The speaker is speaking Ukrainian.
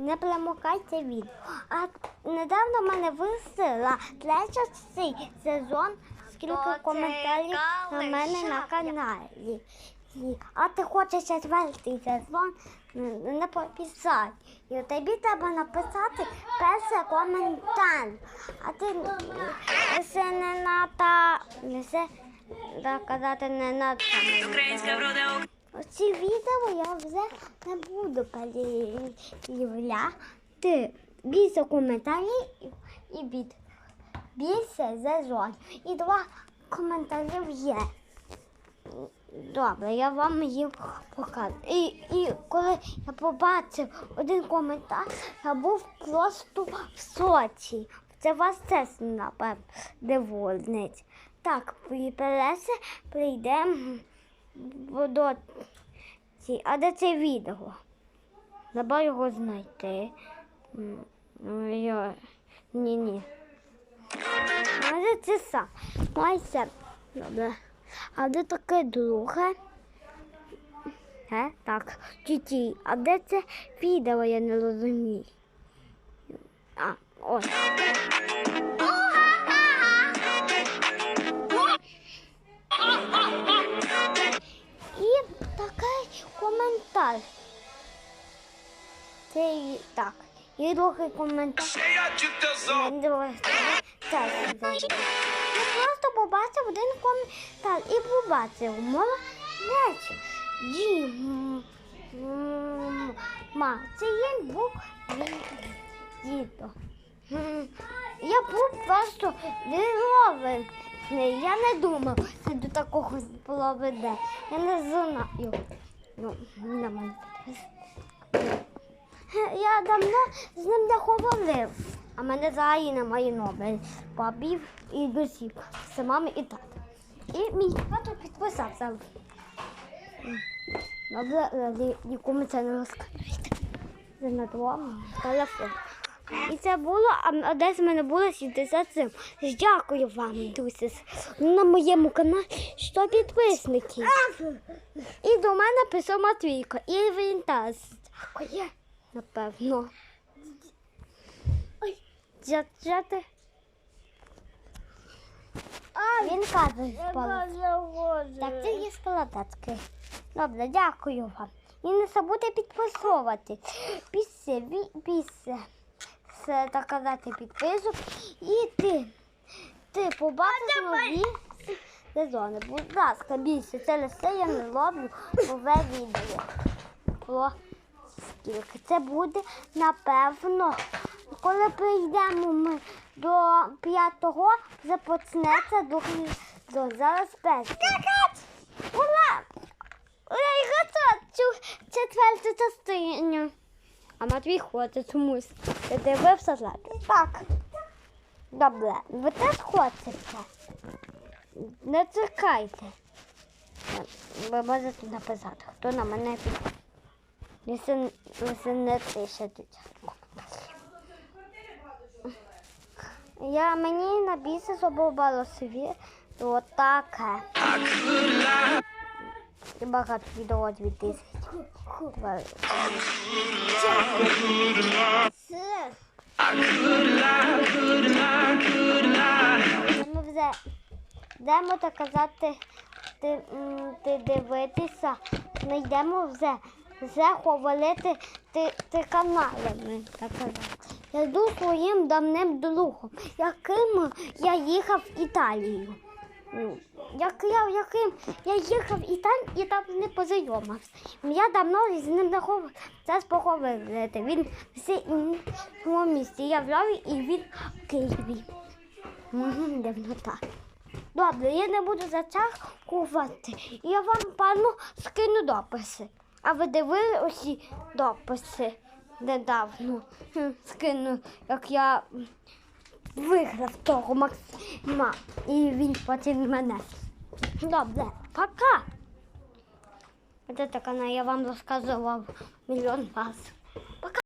Не перемикайте відео. А недавно в мене висила третій сезон, скільки коментарів на мене на каналі. А ти хочеш четвертий сезон не пописати. І тобі треба написати перший коментар. А ти все не надо, все так казати не надо. Українська врода Ці відео я вже не буду переявляти. Більше коментарів і від більше сезон. І два коментарів є. Добре, я вам їх покажу. І, і коли я побачив один коментар, я був просто в соці. Це вас це напевно дивовнить. Так, пересе прийдемо до ці. А де це відео? Треба його знайти. Ні, ні. Може це сам. Майся. Добре. А де таке друге? Е? Так, тіті. А де це відео, я не розумію. А, ось. Це і так. І другий коментар. Так, я просто побачив один коментар і побачив молодець. Дім. Ма, це є був. М, Я був просто здивований. Я не думав, що до такого було веде. Я не знаю. Ну, на мене. Я давно з ним не говорив. А мене взагалі немає номер. Бабів і досів. Це мами і тата. І мій тато підписався. Добре, нікому це не на твоєму телефон. І це було, а десь в мене було 67. Дякую вам, друзі. На моєму каналі 100 підписників. І до мене писав Матвійко. І він теж. Напевно. Ой, ти? Він каже. Так, це є складацьки. Добре, дякую вам. І не забудьте підписувати. Після, після, все так казати, підписок. І ти, ти побачиш нові сезони. Будь ласка, більше. Через це я не роблю нове відео. Скільки. Це буде, напевно, коли прийдемо ми до п'ятого, започнеться другий до зараз перший. Ура! Ура, я готова цю четверту частину. А Матвій хоче чомусь. Ти дивився злати? Так. Добре, ви теж хочете? Не чекайте. Ви можете написати, хто на мене підписує. Якщо, якщо не пишете. Я мені на біси зробила собі отаке. І багато відео 2000. Ми вже йдемо так казати, ти, ти дивитися, ми йдемо вже, вже ховалити ти, ти каналами. Я йду своїм давним другом, яким я їхав в Італію. Ну, Як я, яким я їхав в Італію і там не познайомився. Я давно з ним не ховав, це поховати. Він всі в місті. Я в Львові і він в Києві. Дивно так. Добре, я не буду зачахувати. Я вам, пану, скину дописи. А ви дивили усі дописи недавно? Скину, як я виграв того Максима. І він потім мене. Добре, пока. Це така, я вам розказував мільйон разів.